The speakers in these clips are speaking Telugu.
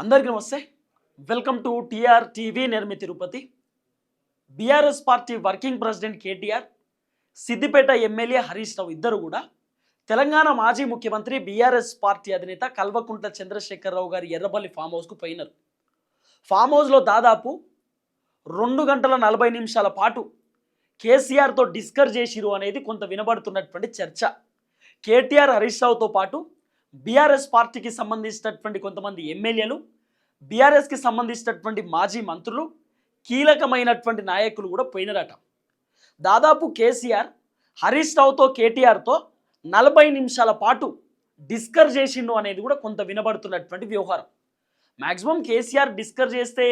అందరికీ నమస్తే. Welcome to TR TV. Nirmi Tirupati. BRS party working president KTR Siddipet MLA Harish Rao ఇద్దరు కూడా తెలంగాణ మాజీ ముఖ్యమంత్రి బీఆర్ఎస్ పార్టీ అధినేత కల్వకుంట్ల చంద్రశేఖరరావు గారి ఎర్రబల్లి ఫామ్ హౌస్కు పోయినారు. ఫామ్ హౌస్లో దాదాపు రెండు గంటల నలభై నిమిషాల పాటు కేసీఆర్తో డిస్కస్ చేసిరు అనేది కొంత వినబడుతున్నటువంటి చర్చ. కేటీఆర్ హరీష్ రావుతో పాటు బీఆర్ఎస్ పార్టీకి సంబంధించినటువంటి కొంతమంది ఎమ్మెల్యేలు బీఆర్ఎస్కి సంబంధించినటువంటి మాజీ మంత్రులు కీలకమైనటువంటి నాయకులు కూడా పోయినారట. దాదాపు కేసీఆర్ హరీష్ రావుతో కేటీఆర్తో నలభై నిమిషాల పాటు డిస్కర్ చేసిండు అనేది కూడా కొంత వినబడుతున్నటువంటి వ్యవహారం. మ్యాక్సిమం కేసీఆర్ డిస్కర్ చేస్తే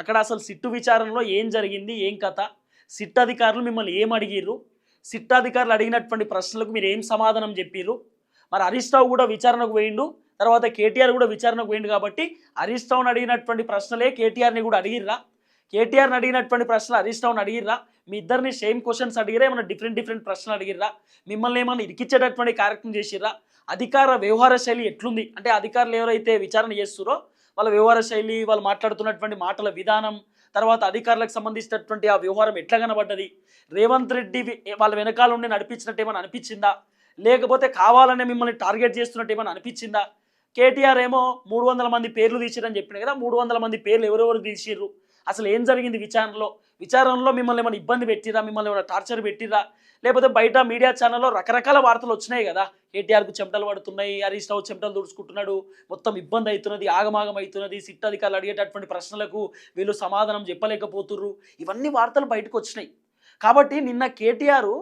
అక్కడ అసలు సిట్టు విచారణలో ఏం జరిగింది ఏం కథ? సిట్ అధికారులు మిమ్మల్ని ఏం అడిగిర్రు? సిట్ అధికారులు అడిగినటువంటి ప్రశ్నలకు మీరు ఏం సమాధానం చెప్పిర్రు? మరి హరీష్ రావు కూడా విచారణకు పోయిండు తర్వాత కేటీఆర్ కూడా విచారణకు పోయిండు కాబట్టి హరీష్ రావుని అడిగినటువంటి ప్రశ్నలే కేటీఆర్ని కూడా అడిగిర్రా. కేటీఆర్ని అడిగినటువంటి ప్రశ్నలు హరీష్ రావుని అడిగిర్రా. మీ ఇద్దరిని సేమ్ క్వశ్చన్స్ అడిగిరా ఏమైనా డిఫరెంట్ డిఫరెంట్ ప్రశ్నలు అడిగిర్రా. మిమ్మల్ని ఏమైనా ఇరికిచ్చేటటువంటి కార్యక్రమం చేసిర్రా. అధికార వ్యవహార శైలి ఎట్లుంది? అంటే అధికారులు ఎవరైతే విచారణ చేస్తురో వాళ్ళ వ్యవహార శైలి వాళ్ళు మాట్లాడుతున్నటువంటి మాటల విధానం తర్వాత అధికారులకు సంబంధించినటువంటి ఆ వ్యవహారం ఎట్లా కనబడ్డది? రేవంత్ రెడ్డి వాళ్ళ వెనకాల ఉండి నడిపించినట్టు ఏమైనా అనిపించిందా? లేకపోతే కావాలనే మిమ్మల్ని టార్గెట్ చేస్తున్నట్టు ఏమైనా అనిపించిందా? కేటీఆర్ ఏమో మూడు వందల మంది పేర్లు తీసిరని చెప్పిన కదా మూడు వందల మంది పేర్లు ఎవరెవరు తీసిర్రు? అసలు ఏం జరిగింది విచారణలో? విచారణలో మిమ్మల్ని ఏమైనా ఇబ్బంది పెట్టిరా మిమ్మల్ని ఏమైనా టార్చర్ పెట్టిరా లేకపోతే బయట మీడియా ఛానల్లో రకరకాల వార్తలు వచ్చినాయి కదా కేటీఆర్కు చెమటలు పడుతున్నాయి హరీష్ రావు చెమటలు దుడుచుకుంటున్నాడు మొత్తం ఇబ్బంది అవుతున్నది ఆగమాగం అవుతున్నది సిట్ అధికారులు అడిగేటటువంటి ప్రశ్నలకు వీళ్ళు సమాధానం చెప్పలేకపోతుర్రు. ఇవన్నీ వార్తలు బయటకు వచ్చినాయి. కాబట్టి నిన్న కేటీఆర్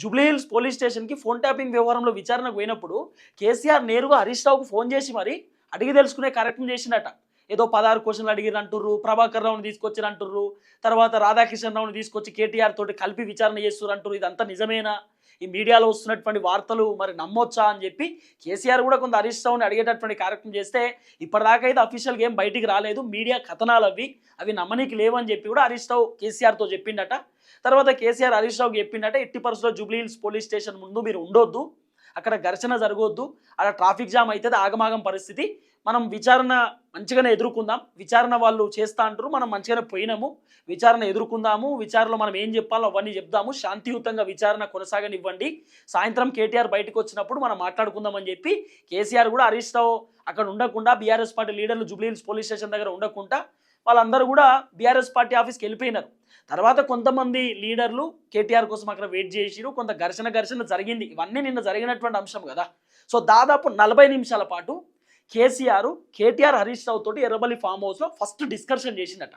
జూబ్లీహిల్స్ పోలీస్ స్టేషన్కి ఫోన్ ట్యాపింగ్ వ్యవహారంలో విచారణకు పోయినప్పుడు కేసీఆర్ నేరుగా హరీష్ రావుకు ఫోన్ చేసి మరి అడిగి తెలుసుకునే కార్యక్రమం చేసిండట. ఏదో పదహారు క్వశ్చన్లు అడిగిరు అంటుర్రు ప్రభాకర్ రావుని తీసుకొచ్చిన అంటుర్రు తర్వాత రాధాకిషన్ రావుని తీసుకొచ్చి కేటీఆర్ తోటి కలిపి విచారణ చేస్తున్నారు అంటారు ఇదంతా నిజమేనా? ఈ మీడియాలో వస్తున్నటువంటి వార్తలు మరి నమ్మొచ్చా అని చెప్పి కేసీఆర్ కూడా కొంత హరీష్ రావుని అడిగేటటువంటి కార్యక్రమం చేస్తే ఇప్పటిదాకా అయితే అఫీషియల్గా ఏం బయటికి రాలేదు. మీడియా కథనాలు అవి అవి నమ్మనీకి లేవని చెప్పి కూడా హరీష్ రావు కేసీఆర్తో చెప్పిండట. తర్వాత కేసీఆర్ హరీష్ రావుకి చెప్పిండట ఎట్టి పరిస్థితుల్లో జూబ్లీ హిల్స్ పోలీస్ స్టేషన్ ముందు మీరు ఉండొద్దు అక్కడ ఘర్షణ జరగొద్దు అక్కడ ట్రాఫిక్ జామ్ అవుతుంది ఆగమాగం పరిస్థితి మనం విచారణ మంచిగానే ఎదుర్కొందాం విచారణ వాళ్ళు చేస్తా అంటారు మనం మంచిగానే పోయినాము విచారణ ఎదుర్కొందాము విచారణలో మనం ఏం చెప్పాలో అవన్నీ చెప్దాము శాంతియుతంగా విచారణ కొనసాగనివ్వండి సాయంత్రం కేటీఆర్ బయటకు వచ్చినప్పుడు మనం మాట్లాడుకుందామని చెప్పి కేసీఆర్ కూడా హరీష్ రావు అక్కడ ఉండకుండా బీఆర్ఎస్ పార్టీ లీడర్లు జూబ్లీహిల్స్ పోలీస్ స్టేషన్ దగ్గర ఉండకుండా వాళ్ళందరూ కూడా బీఆర్ఎస్ పార్టీ ఆఫీస్కి వెళ్ళిపోయినారు. తర్వాత కొంతమంది లీడర్లు కేటీఆర్ కోసం అక్కడ వెయిట్ చేసిరు. కొంత ఘర్షణ ఘర్షణ జరిగింది. ఇవన్నీ నిన్న జరిగినటువంటి అంశం కదా. సో దాదాపు నలభై నిమిషాల పాటు కేసీఆర్ కేటీఆర్ హరీష్ రావు తోటి ఎర్రబల్లి ఫామ్ హౌస్లో ఫస్ట్ డిస్కషన్ చేసిందట.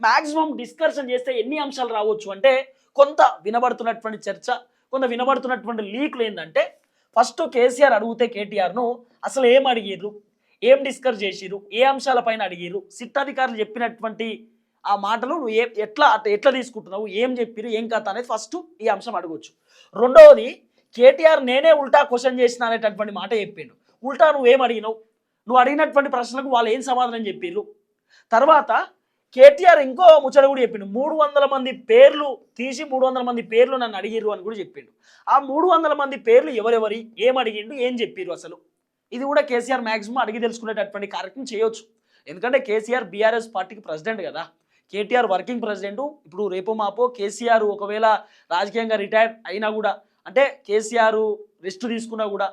మ్యాక్సిమం డిస్కషన్ చేస్తే ఎన్ని అంశాలు రావచ్చు అంటే కొంత వినబడుతున్నటువంటి చర్చ కొంత వినబడుతున్నటువంటి లీక్లు ఏంటంటే ఫస్ట్ కేసీఆర్ అడిగితే కేటీఆర్ను అసలు ఏం అడిగిర్రు? ఏం డిస్కస్ చేసిరు ఏ అంశాలపైన అడిగిర్రు? సిట్ అధికారులు చెప్పినటువంటి ఆ మాటలు నువ్వు ఏ ఎట్లా అట్ట ఎట్లా తీసుకుంటున్నావు? ఏం చెప్పిరు ఏం కథ అనేది ఫస్ట్ ఈ అంశం అడగవచ్చు రెండవది కేటీఆర్ నేనే ఉల్టా క్వశ్చన్ చేసిన అనేటటువంటి మాట చెప్పిండు. ఉల్టా నువ్వేం అడిగినావు? నువ్వు అడిగినటువంటి ప్రశ్నలకు వాళ్ళు ఏం సమాధానం చెప్పిర్రు? తర్వాత కేటీఆర్ ఇంకో ముచ్చట కూడా చెప్పిండు. మూడు వందల మంది పేర్లు తీసి మూడు వందల మంది పేర్లు నన్ను అడిగిర్రు అని కూడా చెప్పిండు. ఆ మూడు వందల మంది పేర్లు ఎవరెవరి? ఏం అడిగిండు? ఏం చెప్పిర్రు అసలు? ఇది కూడా కేసీఆర్ మ్యాక్సిమం అడిగి తెలుసుకునేటటువంటి కార్యక్రమం చేయొచ్చు. ఎందుకంటే కేసీఆర్ బీఆర్ఎస్ పార్టీకి ప్రెసిడెంట్ కదా. కేటీఆర్ వర్కింగ్ ప్రెసిడెంట్ ఇప్పుడు రేపో మాపో కేసీఆర్ ఒకవేళ రాజకీయంగా రిటైర్ అయినా కూడా అంటే కేసీఆర్ రెస్ట్ తీసుకున్నా కూడా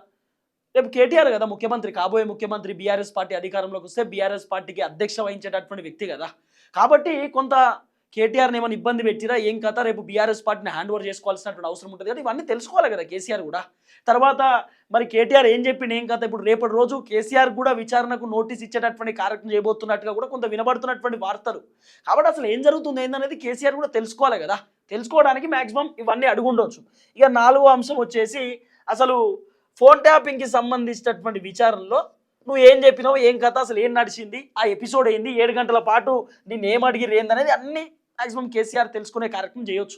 రేపు కేటీఆర్ కదా ముఖ్యమంత్రి కాబోయే ముఖ్యమంత్రి బీఆర్ఎస్ పార్టీ అధికారంలోకి వస్తే బీఆర్ఎస్ పార్టీకి అధ్యక్ష వహించేటటువంటి వ్యక్తి కదా. కాబట్టి కొంత కేటీఆర్ని ఏమైనా ఇబ్బంది పెట్టిరా? ఏం కథ? రేపు బీఆర్ఎస్ పార్టీని హ్యాండ్ ఓవర్ చేసుకోవాల్సినటువంటి అవసరం ఉంటుంది కదా? ఇవన్నీ తెలుసుకోవాలి కదా కేసీఆర్ కూడా. తర్వాత మరి కేటీఆర్ ఏం చెప్పిండు ఏం కథ? ఇప్పుడు రేపటి రోజు కేసీఆర్ కూడా విచారణకు నోటీస్ ఇచ్చేటటువంటి కార్యక్రమం చేయబోతున్నట్టుగా కూడా కొంత వినబడుతున్నటువంటి వార్తలు. కాబట్టి అసలు ఏం జరుగుతుంది ఏందనేది కేసీఆర్ కూడా తెలుసుకోవాలి కదా? తెలుసుకోవడానికి మాక్సిమం ఇవన్నీ అడుగుండొచ్చు ఇక నాలుగో అంశం వచ్చేసి అసలు ఫోన్ ట్యాపింగ్కి సంబంధించినటువంటి విచారణలో నువ్వు ఏం చెప్పినావు ఏం కథ? అసలు ఏం నడిచింది? ఆ ఎపిసోడ్ ఏంది? ఏడు గంటల పాటు నిన్ను ఏం అడిగిరు ఏందనేది అన్ని మాక్సిమం కేసీఆర్ తెలుసుకునే కార్యక్రమం చేయొచ్చు.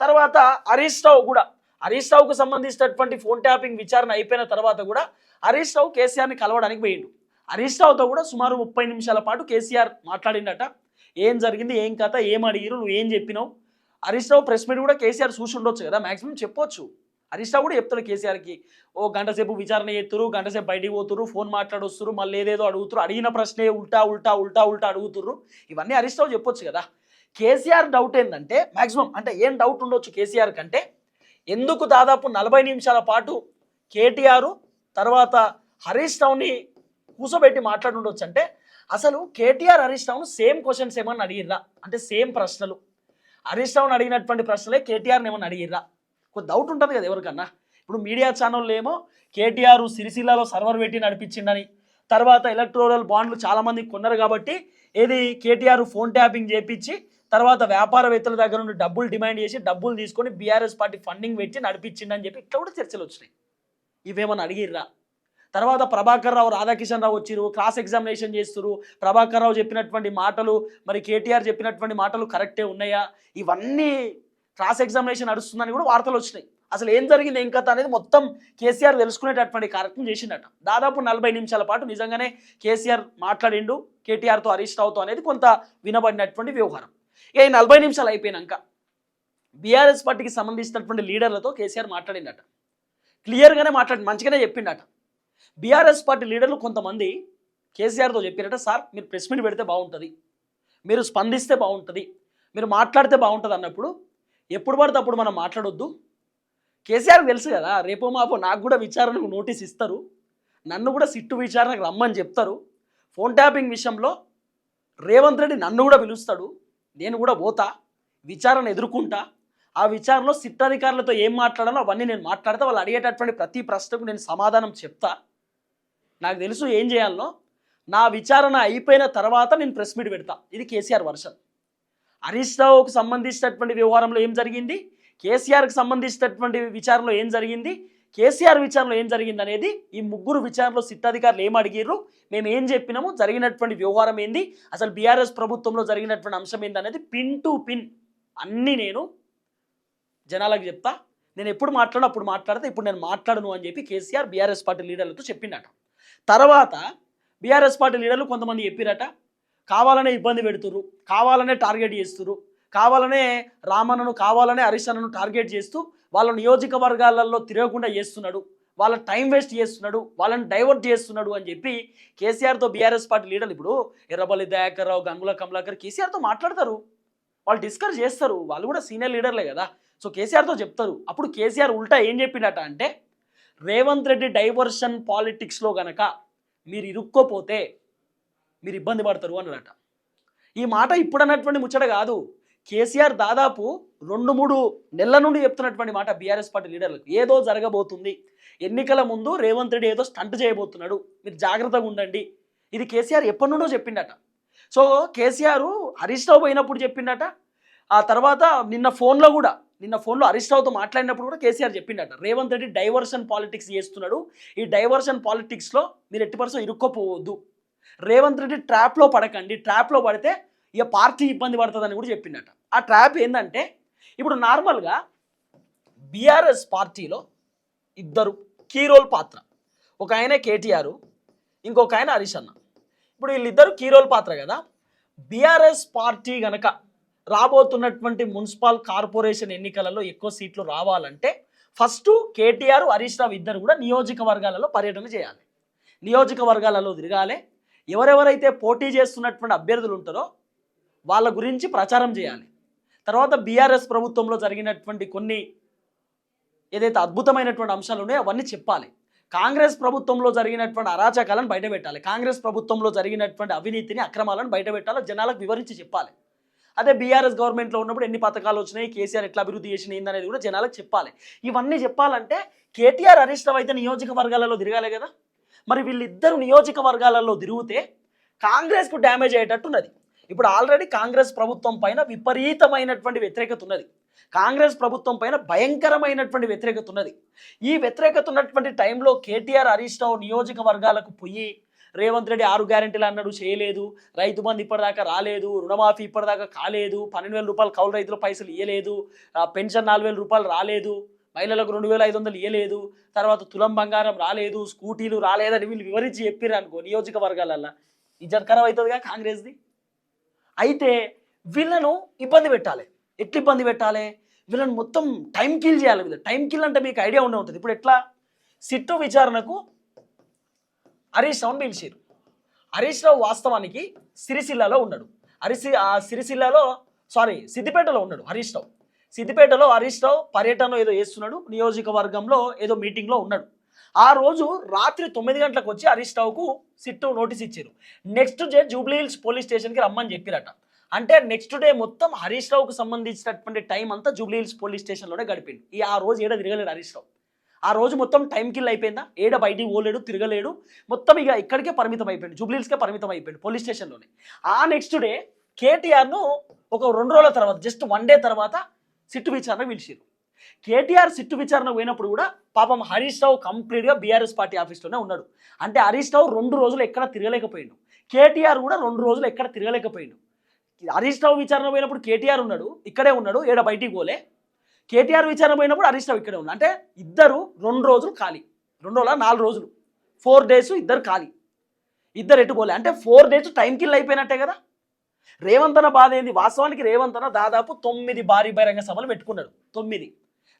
తర్వాత హరీష్ రావు కూడా హరీష్ రావుకు సంబంధించినటువంటి ఫోన్ ట్యాపింగ్ విచారణ అయిపోయిన తర్వాత కూడా హరీష్ రావు కేసీఆర్ని కలవడానికి పోయిండు. హరీష్ రావుతో కూడా సుమారు ముప్పై నిమిషాల పాటు కేసీఆర్ మాట్లాడిండట. ఏం జరిగింది ఏం కథ ఏం అడిగిరు నువ్వు ఏం చెప్పినావు? హరీష్ రావు ప్రెస్ మీట్ కూడా కేసీఆర్ చూసి ఉండొచ్చు కదా మాక్సిమం చెప్పొచ్చు. హరీష్ రావు కూడా చెప్తాడు కేసీఆర్కి ఓ గంట సేపు విచారణ చేస్తురు గంట సేపు బయటికి పోతురు ఫోన్ మాట్లాడొస్తురు మళ్ళీ ఏదేదో అడుగుతురు అడిగిన ప్రశ్నే ఉల్టా ఉల్టా ఉల్టా ఉల్టా అడుగుతుర్రు. ఇవన్నీ హరీష్ రావు చెప్పొచ్చు కదా. కేసీఆర్ డౌట్ ఏంటంటే మాక్సిమం అంటే ఏం డౌట్ ఉండొచ్చు కేసీఆర్ కంటే? ఎందుకు దాదాపు నలభై నిమిషాల పాటు కేటీఆర్ తర్వాత హరీష్ రావుని కూర్చోబెట్టి మాట్లాడుండొచ్చు అంటే అసలు కేటీఆర్ హరీష్ రావును సేమ్ క్వశ్చన్స్ ఏమన్నా అడిగిర్రా? అంటే సేమ్ ప్రశ్నలు. హరీష్ రావుని అడిగినటువంటి ప్రశ్నలే కేటీఆర్ని ఏమన్నా అడిగిర్రా? కొద్ది డౌట్ ఉంటుంది కదా ఎవరికన్నా. ఇప్పుడు మీడియా ఛానళ్ళు ఏమో కేటీఆర్ సిరిసిల్లాలో సర్వర్ పెట్టి నడిపించిండని తర్వాత ఎలక్ట్రోరల్ బాండ్లు చాలామంది కొన్నారు కాబట్టి ఏది కేటీఆర్ ఫోన్ ట్యాపింగ్ చేపించి తర్వాత వ్యాపారవేత్తల దగ్గర నుండి డబ్బులు డిమాండ్ చేసి డబ్బులు తీసుకొని బీఆర్ఎస్ పార్టీ ఫండింగ్ పెట్టి నడిపించిండని చెప్పి ఇట్లా కూడా చర్చలు వచ్చినాయి. ఇవేమన్నా అడిగిర్రా? తర్వాత ప్రభాకర్ రావు రాధాకిషన్ రావు వచ్చిరు క్రాస్ ఎగ్జామినేషన్ చేస్తురు ప్రభాకర్ రావు చెప్పినటువంటి మాటలు మరి కేటీఆర్ చెప్పినటువంటి మాటలు కరెక్టే ఉన్నాయా? ఇవన్నీ క్రాస్ ఎగ్జామినేషన్ నడుస్తుందని కూడా వార్తలు వచ్చినాయి. అసలు ఏం జరిగింది ఏం కథ అనేది మొత్తం కేసీఆర్ తెలుసుకునేటటువంటి కార్యక్రమం చేసిండట. దాదాపు నలభై నిమిషాల పాటు నిజంగానే కేసీఆర్ మాట్లాడిండు కేటీఆర్తో హరీష్ రావుతో అనేది కొంత వినబడినటువంటి వ్యవహారం. ఇక నలభై నిమిషాలు అయిపోయినాక బీఆర్ఎస్ పార్టీకి సంబంధించినటువంటి లీడర్లతో కేసీఆర్ మాట్లాడిండట క్లియర్గానే మాట్లాడి మంచిగానే చెప్పిండట బీఆర్ఎస్ పార్టీ లీడర్లు కొంతమంది కేసీఆర్తో చెప్పారట సార్ మీరు ప్రెస్ మీట్ పెడితే బాగుంటుంది. మీరు స్పందిస్తే బాగుంటుంది. మీరు మాట్లాడితే బాగుంటుంది అన్నప్పుడు ఎప్పుడు పడితే అప్పుడు మనం మాట్లాడొద్దు. కేసీఆర్ తెలుసు కదా రేపో మాపో నాకు కూడా విచారణకు నోటీస్ ఇస్తారు. నన్ను కూడా సిట్టు విచారణకు రమ్మని చెప్తారు. ఫోన్ ట్యాపింగ్ విషయంలో రేవంత్ రెడ్డి నన్ను కూడా పిలుస్తాడు. నేను కూడా పోతా విచారణ ఎదుర్కొంటా. ఆ విచారణలో సిట్ అధికారులతో ఏం మాట్లాడాలో అవన్నీ నేను మాట్లాడితే. వాళ్ళు అడిగేటటువంటి ప్రతి ప్రశ్నకు నేను సమాధానం చెప్తా. నాకు తెలుసు ఏం చేయాలనో. నా విచారణ అయిపోయిన తర్వాత నేను ప్రెస్ మీట్ పెడతా. ఇది కేసీఆర్ వర్షన్. హరీష్ రావుకు సంబంధించినటువంటి వ్యవహారంలో ఏం జరిగింది? కేసీఆర్కి సంబంధించినటువంటి విచారణలో ఏం జరిగింది? కేసీఆర్ విచారణలో ఏం జరిగింది అనేది ఈ ముగ్గురు విచారణలో సిట్ అధికారులు ఏం అడిగిర్రు? మేము ఏం చెప్పినాము? జరిగినటువంటి వ్యవహారం ఏంది? అసలు బీఆర్ఎస్ ప్రభుత్వంలో జరిగినటువంటి అంశం ఏంది అనేది పిన్ టు పిన్ అన్నీ నేను జనాలకు చెప్తా. నేను ఎప్పుడు మాట్లాడినా అప్పుడు మాట్లాడితే ఇప్పుడు నేను మాట్లాడను అని చెప్పి కేసీఆర్ బీఆర్ఎస్ పార్టీ లీడర్లతో చెప్పిండట తర్వాత బీఆర్ఎస్ పార్టీ లీడర్లు కొంతమంది చెప్పిరట కావాలనే ఇబ్బంది పెడుతురు కావాలనే టార్గెట్ చేస్తురు కావాలనే రామన్నను కావాలనే హరీష్ టార్గెట్ చేస్తూ వాళ్ళ నియోజకవర్గాలలో తిరగకుండా చేస్తున్నాడు వాళ్ళ టైం వేస్ట్ చేస్తున్నాడు వాళ్ళని డైవర్ట్ చేస్తున్నాడు అని చెప్పి కేసీఆర్తో బీఆర్ఎస్ పార్టీ లీడర్లు ఇప్పుడు ఎర్రబల్లి దయాకర్ రావు గంగుల కమలాకర్ కేసీఆర్తో మాట్లాడతారు. వాళ్ళు డిస్కస్ చేస్తారు. వాళ్ళు కూడా సీనియర్ లీడర్లే కదా. సో కేసీఆర్తో చెప్తారు. అప్పుడు కేసీఆర్ ఉల్టా ఏం చెప్పినట అంటే రేవంత్ రెడ్డి డైవర్షన్ పాలిటిక్స్లో గనక మీరు ఇరుక్కోపోతే మీరు ఇబ్బంది పడతారు అన్నాడట ఈ మాట ఇప్పుడు అన్నటువంటి ముచ్చట కాదు. కేసీఆర్ దాదాపు రెండు మూడు నెలల నుండి చెప్తున్నటువంటి మాట బీఆర్ఎస్ పార్టీ లీడర్లకు. ఏదో జరగబోతుంది. ఎన్నికల ముందు రేవంత్ రెడ్డి ఏదో స్టంట్ చేయబోతున్నాడు. మీరు జాగ్రత్తగా ఉండండి. ఇది కేసీఆర్ ఎప్పటి నుండో చెప్పిండట. సో కేసీఆర్ హరీష్ రావు పోయినప్పుడు చెప్పిండట. ఆ తర్వాత నిన్న ఫోన్లో కూడా నిన్న ఫోన్లో హరీష్ రావుతో మాట్లాడినప్పుడు కూడా కేసీఆర్ చెప్పిండట. రేవంత్ రెడ్డి డైవర్షన్ పాలిటిక్స్ చేస్తున్నాడు. ఈ డైవర్షన్ పాలిటిక్స్లో మీరు ఎట్టి పర్సన్ ఇరుక్కోపోవద్దు. రేవంత్ రెడ్డి ట్రాప్లో పడకండి. ట్రాప్లో పడితే ఇక పార్టీ ఇబ్బంది పడుతుందని కూడా చెప్పిండట. ఆ ట్రాప్ ఏంటంటే ఇప్పుడు నార్మల్గా బీఆర్ఎస్ పార్టీలో ఇద్దరు కీరోల్ పాత్ర. ఒక ఆయన కేటీఆర్ ఇంకొక ఆయన హరీష్ అన్న. ఇప్పుడు వీళ్ళిద్దరు కీరోల్ పాత్ర కదా. బీఆర్ఎస్ పార్టీ గనక రాబోతున్నటువంటి మున్సిపల్ కార్పొరేషన్ ఎన్నికలలో ఎక్కువ సీట్లు రావాలంటే ఫస్ట్ కేటీఆర్ హరీష్ రావు ఇద్దరు కూడా నియోజకవర్గాలలో పర్యటన చేయాలి. నియోజకవర్గాలలో తిరగాలి. ఎవరెవరైతే పోటీ చేస్తున్నటువంటి అభ్యర్థులు ఉంటారో వాళ్ళ గురించి ప్రచారం చేయాలి. తర్వాత బీఆర్ఎస్ ప్రభుత్వంలో జరిగినటువంటి కొన్ని ఏదైతే అద్భుతమైనటువంటి అంశాలు ఉన్నాయో అవన్నీ చెప్పాలి. కాంగ్రెస్ ప్రభుత్వంలో జరిగినటువంటి అరాచకాలను బయటపెట్టాలి. కాంగ్రెస్ ప్రభుత్వంలో జరిగినటువంటి అవినీతిని అక్రమాలను బయటపెట్టాలి జనాలకు వివరించి చెప్పాలి. అదే బీఆర్ఎస్ గవర్నమెంట్లో ఉన్నప్పుడు ఎన్ని పథకాలు వచ్చినాయి కేసీఆర్ ఎట్లా అభివృద్ధి చేసినాయి అనేది కూడా జనాలకు చెప్పాలి. ఇవన్నీ చెప్పాలంటే కేటీఆర్ హరీష్ రావు అయితే నియోజకవర్గాలలో తిరగాలి కదా? మరి వీళ్ళిద్దరు నియోజకవర్గాలలో తిరిగితే కాంగ్రెస్కు డ్యామేజ్ అయ్యేటట్టున్నది ఇప్పుడు ఆల్రెడీ కాంగ్రెస్ ప్రభుత్వం పైన విపరీతమైనటువంటి వ్యతిరేకత ఉన్నది. కాంగ్రెస్ ప్రభుత్వం పైన భయంకరమైనటువంటి వ్యతిరేకత ఉన్నది. ఈ వ్యతిరేకత ఉన్నటువంటి టైంలో కేటీఆర్ హరీష్ రావు నియోజకవర్గాలకు పోయి రేవంత్ రెడ్డి ఆరు గ్యారెంటీలు అన్నాడు చేయలేదు. రైతు బంధు ఇప్పటిదాకా రాలేదు. రుణమాఫీ ఇప్పటిదాకా కాలేదు. పన్నెండు వేల రూపాయలు కౌలు రైతులు పైసలు ఇవ్వలేదు పెన్షన్ నాలుగు వేల రూపాయలు రాలేదు. మహిళలకు రెండు వేల ఐదు వందలు ఇవ్వలేదు తర్వాత తులం బంగారం రాలేదు. స్కూటీలు రాలేదని వీళ్ళు వివరించి చెప్పారు అనుకో నియోజకవర్గాలల్లో. ఇజ్జత్ ఖరాబ్ అవుతుందిగా కాంగ్రెస్ది? అయితే వీళ్ళను ఇబ్బంది పెట్టాలి. ఎట్లా ఇబ్బంది పెట్టాలి? వీళ్ళని మొత్తం టైం కిల్ చేయాలి వీళ్ళు. టైం కిల్ అంటే మీకు ఐడియా ఉండే ఉంటుంది. ఇప్పుడు ఎట్లా? సిట్టు విచారణకు హరీష్ రావును పిలిచారు హరీష్ రావు వాస్తవానికి సిరిసిల్లాలో ఉన్నాడు. హరిసి ఆ సారీ సిద్దిపేటలో ఉన్నాడు హరీష్ రావు. సిద్దిపేటలో హరీష్ రావు పర్యటన ఏదో చేస్తున్నాడు. నియోజకవర్గంలో ఏదో మీటింగ్లో ఉన్నాడు. ఆ రోజు రాత్రి తొమ్మిది గంటలకు వచ్చి హరీష్ రావుకు సిట్టు నోటీస్ ఇచ్చారు. Next day Jubilee Hills police స్టేషన్కి రమ్మని చెప్పిరట. అంటే నెక్స్ట్ డే మొత్తం హరీష్ రావుకు సంబంధించినటువంటి టైం అంతా జూబ్లీ హిల్స్ పోలీస్ స్టేషన్లోనే గడిపింది. ఈ ఆ రోజు ఏడ తిరగలేడు హరీష్ రావు. ఆ రోజు మొత్తం టైం కిల్ అయిపోయిందా? ఏడ బయటికి పోలేడు తిరగలేడు. మొత్తం ఇక ఇక్కడికే పరిమితం అయిపోయింది జూబ్లీహిల్స్కే పరిమితం అయిపోయింది పోలీస్ స్టేషన్లోనే. ఆ నెక్స్ట్ డే కేటీఆర్ను ఒక రెండు రోజుల తర్వాత జస్ట్ వన్ డే తర్వాత సిట్టు విచారణ పిలిచారు కేటీఆర్ సిట్టు విచారణ పోయినప్పుడు కూడా పాపం హరీష్ రావు కంప్లీట్గా బీఆర్ఎస్ పార్టీ ఆఫీస్లోనే ఉన్నాడు. అంటే హరీష్ రావు రెండు రోజులు ఎక్కడ తిరగలేకపోయిండు. కేటీఆర్ కూడా రెండు రోజులు ఎక్కడ తిరగలేకపోయిండు. హరీష్ రావు విచారణ పోయినప్పుడు కేటీఆర్ ఉన్నాడు ఇక్కడే ఉన్నాడు ఏడ బయటికి పోలే. కేటీఆర్ విచారణ పోయినప్పుడు హరీష్ రావు ఇక్కడే ఉన్నాడు. అంటే ఇద్దరు రెండు రోజులు ఖాళీ. రెండు రోజుల నాలుగు రోజులు. ఫోర్ డేస్ ఇద్దరు ఖాళీ. ఇద్దరు ఎటు పోలే. అంటే ఫోర్ డేస్ టైం కిల్ అయిపోయినట్టే కదా. రేవంతన బాధ ఏంది? వాస్తవానికి రేవంతన దాదాపు తొమ్మిది భారీ బహిరంగ సభలు పెట్టుకున్నాడు. తొమ్మిది.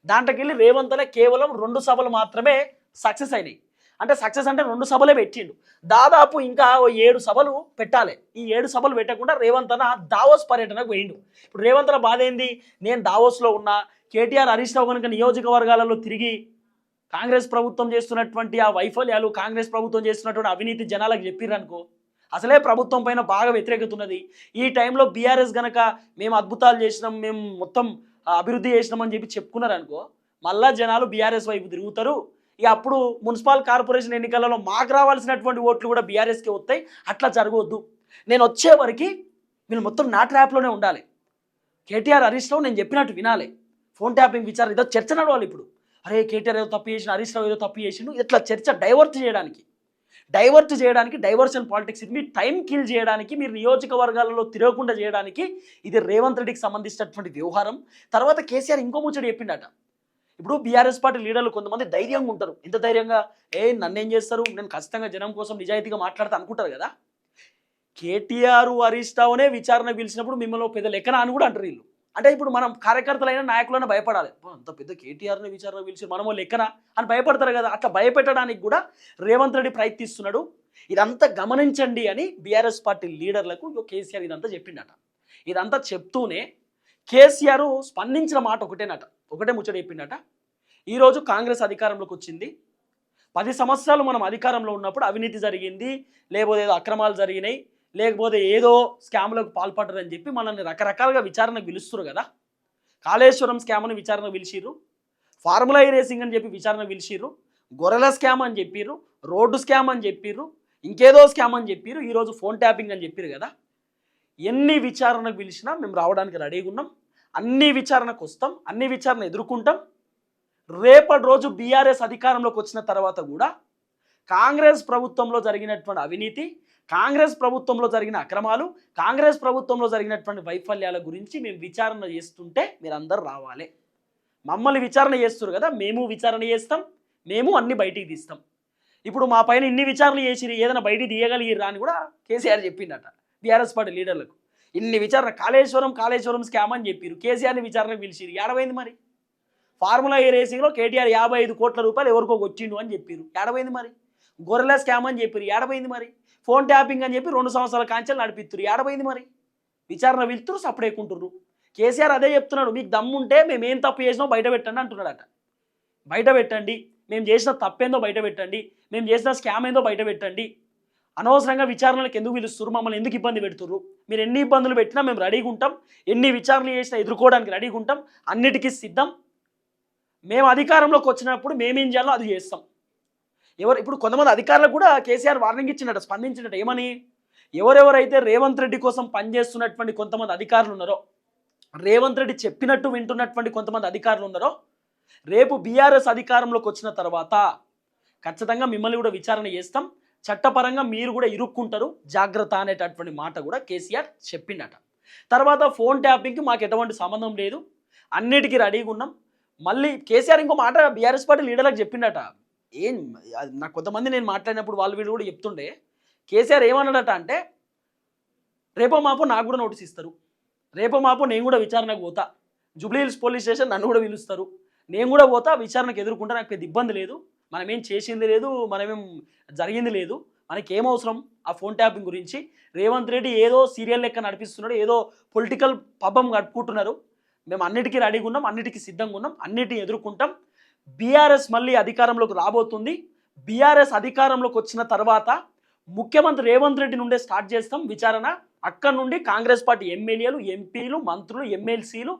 దాంట్లోకి వెళ్ళి రేవంత్లో కేవలం రెండు సభలు మాత్రమే సక్సెస్ అయినాయి. అంటే సక్సెస్ అంటే రెండు సభలే పెట్టిండు. దాదాపు ఇంకా ఏడు సభలు పెట్టాలి. ఈ ఏడు సభలు పెట్టకుండా రేవంత్ అన్న దావోస్ పర్యటనకు పోయిండు. ఇప్పుడు రేవంత్ అన్న బాధ ఏంది? నేను దావోస్లో ఉన్నా కేటీఆర్ హరీష్ రావు కనుక నియోజకవర్గాలలో తిరిగి కాంగ్రెస్ ప్రభుత్వం చేస్తున్నటువంటి ఆ వైఫల్యాలు కాంగ్రెస్ ప్రభుత్వం చేస్తున్నటువంటి అవినీతి జనాలకు చెప్పిర్రనుకో అసలే ప్రభుత్వం పైన బాగా వ్యతిరేకత ఉన్నది. ఈ టైంలో బీఆర్ఎస్ గనక మేము అద్భుతాలు చేసినాం మేము మొత్తం అభివృద్ధి చేసినామని చెప్పి చెప్పుకున్నారు అనుకో మళ్ళా జనాలు బీఆర్ఎస్ వైపు తిరుగుతారు. ఇక అప్పుడు మున్సిపల్ కార్పొరేషన్ ఎన్నికలలో మాకు రావాల్సినటువంటి ఓట్లు కూడా బీఆర్ఎస్కి వస్తాయి. అట్లా జరగవద్దు. నేను వచ్చే వరకు మీరు మొత్తం నా ట్రాప్లోనే ఉండాలి. కేటీఆర్ హరీష్ రావు నేను చెప్పినట్టు వినాలి. ఫోన్ ట్యాపింగ్ విచారణ ఏదో చర్చ నడవాలి ఇప్పుడు. అరే కేటీఆర్ ఏదో తప్పు చేసిన హరీష్ రావు ఏదో తప్పు చేసిండు ఇట్లా చర్చ డైవర్ట్ చేయడానికి? డైవర్ట్ చేయడానికి డైవర్షన్ పాలిటిక్స్ ఇది మీ టైం కిల్ చేయడానికి మీరు నియోజకవర్గాలలో తిరగకుండా చేయడానికి ఇది రేవంత్ రెడ్డికి సంబంధించినటువంటి వ్యవహారం. తర్వాత కేసీఆర్ ఇంకో ముచ్చడి చెప్పిండట. ఇప్పుడు బీఆర్ఎస్ పార్టీ లీడర్లు కొంతమంది ధైర్యంగా ఉంటారు. ఎంత ధైర్యంగా? ఏ నన్నేం చేస్తారు? నేను ఖచ్చితంగా జనం కోసం నిజాయితీగా మాట్లాడతా అనుకుంటారు కదా. కేటీఆర్ హరీష్ రావునే విచారణ పిలిచినప్పుడు మిమ్మల్ని పెద్ద లెక్కన అని కూడా అంటారు వీళ్ళు. అంటే ఇప్పుడు మనం కార్యకర్తలైన నాయకులైనా భయపడాలి. అంత పెద్ద కేటీఆర్ని విచారణ పిలిచి మనమో లెక్కన? అని భయపడతారు కదా. అట్లా భయపెట్టడానికి కూడా రేవంత్ రెడ్డి ప్రయత్నిస్తున్నాడు. ఇదంతా గమనించండి అని బీఆర్ఎస్ పార్టీ లీడర్లకు కేసీఆర్ ఇదంతా చెప్పిండట. ఇదంతా చెప్తూనే కేసీఆర్ స్పందించిన మాట ఒకటేనట. ఒకటే ముచ్చట చెప్పిండట. ఈరోజు కాంగ్రెస్ అధికారంలోకి వచ్చింది. పది సంవత్సరాలు మనం అధికారంలో ఉన్నప్పుడు అవినీతి జరిగింది లేకపోతే ఏదో అక్రమాలు జరిగినాయి. లేకపోతే ఏదో స్కామ్లకు అని చెప్పి మనల్ని రకరకాలుగా విచారణకు పిలుస్తారు కదా. కాళేశ్వరం స్కామ్ని విచారణ పిలిచిర్రు. ఫార్ములా ఈ రేసింగ్ అని చెప్పి విచారణ పిలిచిర్రు. గొర్రెల స్కామ్ అని చెప్పిర్రు. రోడ్డు స్కామ్ అని చెప్పిర్రు. ఇంకేదో స్కామ్ అని చెప్పిర్రు. ఈరోజు ఫోన్ ట్యాపింగ్ అని చెప్పిర్రు కదా. ఎన్ని విచారణకు పిలిచినా మేము రావడానికి రెడీగా ఉన్నాం అన్ని విచారణకు వస్తాం. అన్ని విచారణ ఎదుర్కొంటాం. రేపటి రోజు బీఆర్ఎస్ అధికారంలోకి వచ్చిన తర్వాత కూడా కాంగ్రెస్ ప్రభుత్వంలో జరిగినటువంటి అవినీతి కాంగ్రెస్ ప్రభుత్వంలో జరిగిన అక్రమాలు కాంగ్రెస్ ప్రభుత్వంలో జరిగినటువంటి వైఫల్యాల గురించి మేము విచారణ చేస్తుంటే మీరందరూ రావాలి. మమ్మల్ని విచారణ చేస్తారు కదా మేము విచారణ చేస్తాం మేము అన్ని బయటికి తీస్తాం. ఇప్పుడు మా పైన ఇన్ని విచారణ చేసి ఏదైనా బయటికి తీయగలిగిరా అని కూడా కేసీఆర్ చెప్పిండట బీఆర్ఎస్ పార్టీ లీడర్లకు. ఇన్ని విచారణ కాళేశ్వరం కాళేశ్వరం స్కామ్ అని చెప్పారు కేసీఆర్ని విచారణకు పిలిచిరు ఏడవైంది మరి? ఫార్ములా ఏ రేసింగ్లో కేటీఆర్ యాభై ఐదు కోట్ల రూపాయలు ఎవరికో వచ్చిండు అని చెప్పారు ఏడవైంది మరి? గొర్రెల స్కామ్ అని చెప్పారు ఏడవైంది మరి? ఫోన్ ట్యాపింగ్ అని చెప్పి రెండు సంవత్సరాల కాంచెలు నడిపిస్తురు ఏడపోయింది మరి? విచారణ వెళ్తురు సపడేకుంటుర్రు కేసీఆర్ అదే చెప్తున్నాడు మీకు దమ్ముంటే మేము ఏం తప్పు చేసినా బయట పెట్టండి అంటున్నాడట. బయట పెట్టండి మేము చేసిన తప్పేందో బయట పెట్టండి మేము చేసిన స్కామ్ ఏందో బయట పెట్టండి. అనవసరంగా విచారణలకు ఎందుకు పిలుస్తున్నారు మమ్మల్ని ఎందుకు ఇబ్బంది పెడుతుర్రు? మీరు ఎన్ని ఇబ్బందులు పెట్టినా మేము రెడీగా ఉంటాం. ఎన్ని విచారణలు చేసినా ఎదుర్కోవడానికి రెడీగా ఉంటాం. అన్నిటికీ సిద్ధం. మేము అధికారంలోకి వచ్చినప్పుడు మేమేం చేయాలో అది చేస్తాం. ఎవరు ఇప్పుడు కొంతమంది అధికారులు కూడా కేసీఆర్ వార్నింగ్ ఇచ్చినట్టు స్పందించినట్టు ఏమని? ఎవరెవరైతే రేవంత్ రెడ్డి కోసం పనిచేస్తున్నటువంటి కొంతమంది అధికారులు ఉన్నారో రేవంత్ రెడ్డి చెప్పినట్టు వింటున్నటువంటి కొంతమంది అధికారులు ఉన్నారో రేపు బీఆర్ఎస్ అధికారంలోకి వచ్చిన తర్వాత ఖచ్చితంగా మిమ్మల్ని కూడా విచారణ చేస్తాం. చట్టపరంగా మీరు కూడా ఇరుక్కుంటారు. జాగ్రత్త అనేటటువంటి మాట కూడా కేసీఆర్ చెప్పిండట. తర్వాత ఫోన్ ట్యాపింగ్కి మాకు ఎటువంటి సంబంధం లేదు. అన్నిటికీ రెడీగా ఉన్నాం. మళ్ళీ కేసీఆర్ ఇంకో మాట బీఆర్ఎస్ పార్టీ లీడర్లకు చెప్పిండట. ఏం అది నాకు కొంతమంది నేను మాట్లాడినప్పుడు వాళ్ళు వీళ్ళు కూడా చెప్తుండే కేసీఆర్ ఏమన్నాడట అంటే రేపో మాపో నాకు కూడా నోటీస్ ఇస్తారు. రేపో మాపో నేను కూడా విచారణకు పోతా. జూబ్లీ హిల్స్ పోలీస్ స్టేషన్ నన్ను కూడా పిలుస్తారు. నేను కూడా పోతా విచారణకు ఎదుర్కొంటే నాకు పెద్ద ఇబ్బంది లేదు. మనమేం చేసింది లేదు మనమేం జరిగింది లేదు. మనకి ఏం అవసరం ఆ ఫోన్ ట్యాపింగ్ గురించి? రేవంత్ రెడ్డి ఏదో సీరియల్ లెక్క నడిపిస్తున్నాడు ఏదో పొలిటికల్ పబ్బం కట్టుకుంటున్నారు. మేము అన్నిటికీ రెడీగా ఉన్నాం అన్నిటికీ సిద్ధంగా ఉన్నాం అన్నిటిని ఎదుర్కొంటాం. బీఆర్ఎస్ మళ్ళీ అధికారంలోకి రాబోతుంది. బీఆర్ఎస్ అధికారంలోకి వచ్చిన తర్వాత ముఖ్యమంత్రి రేవంత్ రెడ్డి నుండే స్టార్ట్ చేస్తాం విచారణ. అక్కడ నుండి కాంగ్రెస్ పార్టీ ఎమ్మెల్యేలు ఎంపీలు మంత్రులు ఎమ్మెల్సీలు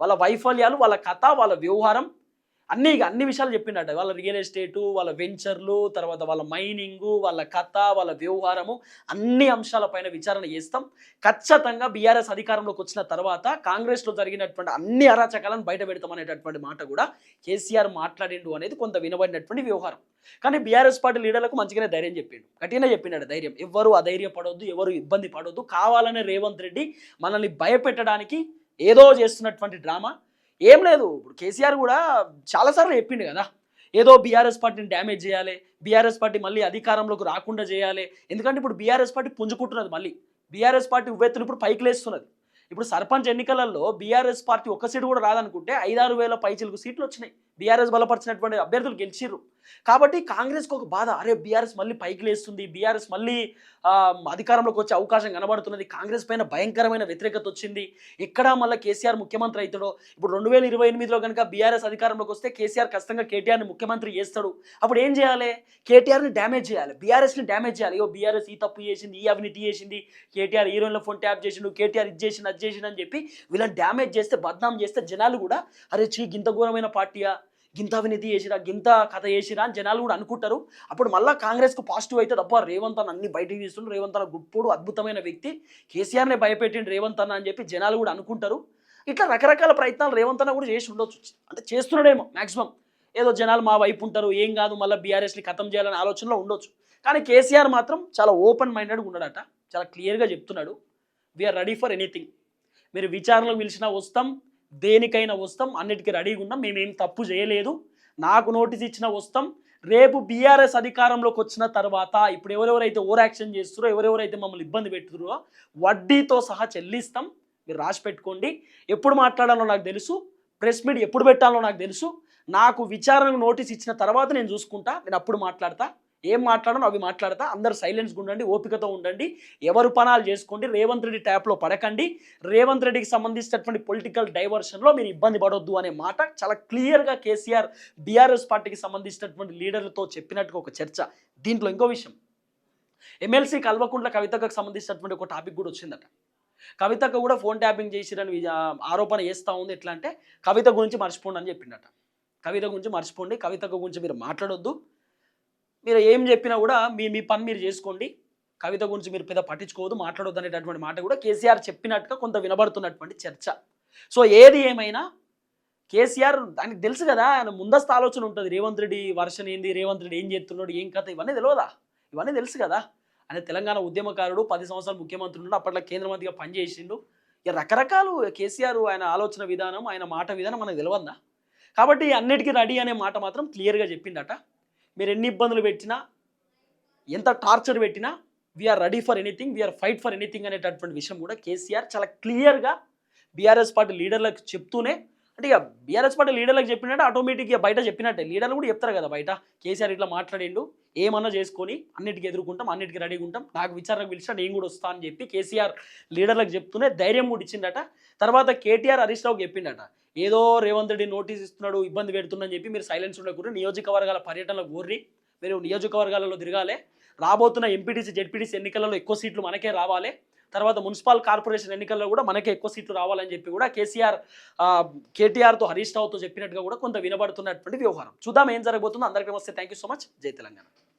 వాళ్ళ వైఫల్యాలు వాళ్ళ కథ వాళ్ళ వ్యవహారం అన్ని అన్ని విషయాలు చెప్పిండట. వాళ్ళ రియల్ ఎస్టేటు వాళ్ళ వెంచర్లు తర్వాత వాళ్ళ మైనింగు వాళ్ళ కథ వాళ్ళ వ్యవహారము అన్ని అంశాలపైన విచారణ చేస్తాం. ఖచ్చితంగా బీఆర్ఎస్ అధికారంలోకి వచ్చిన తర్వాత కాంగ్రెస్లో జరిగినటువంటి అన్ని అరాచకాలను బయట పెడతామనేటటువంటి మాట కూడా కేసీఆర్ మాట్లాడిండు అనేది కొంత వినబడినటువంటి వ్యవహారం. కానీ బీఆర్ఎస్ పార్టీ లీడర్లకు మంచిగానే ధైర్యం చెప్పిండు. గట్టిగానే చెప్పినాడు ధైర్యం. ఎవరు అధైర్యపడొద్దు ఎవరు ఇబ్బంది పడొద్దు. కావాలనే రేవంత్ రెడ్డి మనల్ని భయపెట్టడానికి ఏదో చేస్తున్నటువంటి డ్రామా. ఏం లేదు. ఇప్పుడు కేసీఆర్ కూడా చాలాసార్లు చెప్పిండు కదా. ఏదో బీఆర్ఎస్ పార్టీని డ్యామేజ్ చేయాలి బీఆర్ఎస్ పార్టీ మళ్ళీ అధికారంలోకి రాకుండా చేయాలి. ఎందుకంటే ఇప్పుడు బీఆర్ఎస్ పార్టీ పుంజుకుంటున్నది మళ్ళీ. బీఆర్ఎస్ పార్టీ ఉవ్వెత్తులు ఇప్పుడు పైకి లేస్తున్నది. ఇప్పుడు సర్పంచ్ ఎన్నికలలో బీఆర్ఎస్ పార్టీ ఒక్క సీటు కూడా రాదనుకుంటే ఐదారు వేల పైచిలకు సీట్లు వచ్చినాయి. బీఆర్ఎస్ బలపరిచినటువంటి అభ్యర్థులు గెలిచిర్రు. కాబట్టి కాంగ్రెస్కి ఒక బాధ. అరే బీఆర్ఎస్ మళ్ళీ పైకి లేస్తుంది. బీఆర్ఎస్ మళ్ళీ అధికారంలోకి వచ్చే అవకాశం కనబడుతున్నది. కాంగ్రెస్ పైన భయంకరమైన వ్యతిరేకత వచ్చింది. ఎక్కడా మళ్ళీ కేసీఆర్ ముఖ్యమంత్రి అవుతాడో? ఇప్పుడు రెండు వేల ఇరవై ఎనిమిదిలో కనుక బీఆర్ఎస్ అధికారంలోకి వస్తే కేసీఆర్ ఖచ్చితంగా కేటీఆర్ని ముఖ్యమంత్రి చేస్తాడు. అప్పుడు ఏం చేయాలి? కేటీఆర్ని డ్యామేజ్ చేయాలి. బీఆర్ఎస్ని డ్యామేజ్ చేయాలి. ఇగో బీఆర్ఎస్ ఈ తప్పు చేసింది ఈ అవినీతి చేసింది. కేటీఆర్ హీరోయిన్ల ఫోన్ ట్యాప్ చేసిండు కేటీఆర్ ఇది చేసిండు అది చేసిండు అని చెప్పి వీళ్ళని డ్యామేజ్ చేస్తే బద్నాం చేస్తే జనాలు కూడా అరే చీ గింత ఘోరమైన పార్టీయా? గింత అవినీతి చేసిరా గింత కథ చేసిరా అని జనాలు కూడా అనుకుంటారు. అప్పుడు మళ్ళీ కాంగ్రెస్కు పాజిటివ్ అయితే తప్ప రేవంత్ అన్న అన్ని బయటికి తీస్తుండ్రు రేవంత్ అన్న గుప్పుడు అద్భుతమైన వ్యక్తి. కేసీఆర్నే భయపెట్టిండు రేవంత్ అన్న అని చెప్పి జనాలు కూడా అనుకుంటారు. ఇట్లా రకరకాల ప్రయత్నాలు రేవంత్ అన్న కూడా చేసి ఉండొచ్చు. అంటే చేస్తున్నాడేమో మాక్సిమం. ఏదో జనాలు మా వైపు ఉంటారు ఏం కాదు మళ్ళీ బీఆర్ఎస్ని ఖతం చేయాలనే ఆలోచనలో ఉండొచ్చు. కానీ కేసీఆర్ మాత్రం చాలా ఓపెన్ మైండెడ్గా ఉన్నాడట. చాలా క్లియర్గా చెప్తున్నాడు. వీఆర్ రెడీ ఫర్ ఎనీథింగ్ మీరు విచారణలో పిలిచినా వస్తాం. దేనికైనా వస్తాం అన్నిటికీ రెడీగా ఉన్నాం మేమేం తప్పు చేయలేదు. నాకు నోటీస్ ఇచ్చిన వస్తాం. రేపు బీఆర్ఎస్ అధికారంలోకి వచ్చిన తర్వాత ఇప్పుడు ఎవరెవరైతే ఓవర్ యాక్షన్ చేస్తారో ఎవరెవరైతే మమ్మల్ని ఇబ్బంది పెడుతురో వడ్డీతో సహా చెల్లిస్తాం. మీరు రాసి పెట్టుకోండి. ఎప్పుడు మాట్లాడాలో నాకు తెలుసు. ప్రెస్ మీట్ ఎప్పుడు పెట్టాలో నాకు తెలుసు. నాకు విచారణకు నోటీస్ ఇచ్చిన తర్వాత నేను చూసుకుంటా. నేను అప్పుడు మాట్లాడతా. ఏం మాట్లాడను అవి మాట్లాడతా. అందరు సైలెన్స్గా ఉండండి ఓపికతో ఉండండి. ఎవరు పనాలు చేసుకోండి రేవంత్ రెడ్డి ట్యాప్లో పడకండి రేవంత్ రెడ్డికి సంబంధించినటువంటి పొలిటికల్ డైవర్షన్లో మీరు ఇబ్బంది పడొద్దు అనే మాట చాలా క్లియర్గా కేసీఆర్ బీఆర్ఎస్ పార్టీకి సంబంధించినటువంటి లీడర్లతో చెప్పినట్టుగా ఒక చర్చ. దీంట్లో ఇంకో విషయం. ఎమ్మెల్సీ కల్వకుంట్ల కవితకు సంబంధించినటువంటి ఒక టాపిక్ కూడా వచ్చిందట. కవితకు కూడా ఫోన్ ట్యాపింగ్ చేసిరని ఆరోపణ చేస్తూ ఉంది. ఎట్లా అంటే కవిత గురించి మర్చిపోండి అని చెప్పిండట. కవిత గురించి మర్చిపోండి. కవితకు గురించి మీరు మాట్లాడొద్దు. మీరు ఏం చెప్పినా కూడా మీ మీ పని మీరు చేసుకోండి. కవిత గురించి మీరు పెద్ద పట్టించుకోవద్దు మాట్లాడొద్దు అనేటటువంటి మాట కూడా కేసీఆర్ చెప్పినట్టుగా కొంత వినబడుతున్నటువంటి చర్చ. సో ఏది ఏమైనా కేసీఆర్ దానికి తెలుసు కదా ఆయన ముందస్తు ఆలోచన ఉంటుంది. రేవంత్ రెడ్డి వర్షన్ ఏంది రేవంత్ రెడ్డి ఏం చేస్తున్నాడు ఏం కథ ఇవన్నీ తెలియదా ఇవన్నీ తెలుసు కదా. ఆయన తెలంగాణ ఉద్యమకారుడు పది సంవత్సరాలు ముఖ్యమంత్రి ఉన్నాడు అప్పట్లో కేంద్ర మంత్రిగా పనిచేసిండు. ఇక రకరకాలు కేసీఆర్ ఆయన ఆలోచన విధానం ఆయన మాట విధానం మనకు తెలియదా కాబట్టి అన్నిటికీ రెడీ అనే మాట మాత్రం క్లియర్గా చెప్పిండట. మీరు ఎన్ని ఇబ్బందులు పెట్టినా ఎంత టార్చర్ పెట్టినా we're ready for anything we're fight for anything అనేటటువంటి విషయం కూడా కేసీఆర్ చాలా క్లియర్గా బీఆర్ఎస్ పార్టీ లీడర్లకు చెప్తూనే అంటే ఇక బీఆర్ఎస్ పార్టీ లీడర్లకు చెప్పినట్టు ఆటోమేటిక్గా బయట చెప్పినట్టే. లీడర్లు కూడా చెప్తారు కదా బయట. కేసీఆర్ ఇట్లా మాట్లాడిండు ఏమన్నా చేసుకొని అన్నిటికీ ఎదుర్కొంటాం అన్నిటికీ రెడీగా ఉంటాం నాకు విచారణకు పిలిచినా నేను కూడా వస్తా అని చెప్పి కేసీఆర్ లీడర్లకు చెప్తూనే ధైర్యం కూడా ఇచ్చిండట తర్వాత కేటీఆర్ హరీష్ రావుకి చెప్పిండట. ఏదో రేవంత్ రెడ్డి నోటీస్ ఇస్తున్నాడు ఇబ్బంది పెడుతుందని చెప్పి మీరు సైలెన్స్ ఉండకూడదు. నియోజకవర్గాల పర్యటనలో ఊర్రి మీరు నియోజకవర్గాలలో తిరగాలి. రాబోతున్న ఎంపీటీసీ జెడ్పీటీసీ ఎన్నికలలో ఎక్కువ సీట్లు మనకే రావాలి. తర్వాత మున్సిపల్ కార్పొరేషన్ ఎన్నికల్లో కూడా మనకే ఎక్కువ సీట్లు రావాలని చెప్పి కూడా కేసీఆర్ కేటీఆర్తో హరీష్ రావుతో చెప్పినట్టుగా కూడా కొంత వినబడుతున్నటువంటి వ్యవహారం. చూద్దాం ఏం జరగబోతుందో. అందరికీ వస్తే థ్యాంక్ యూ సో మచ్ జై తెలంగాణ.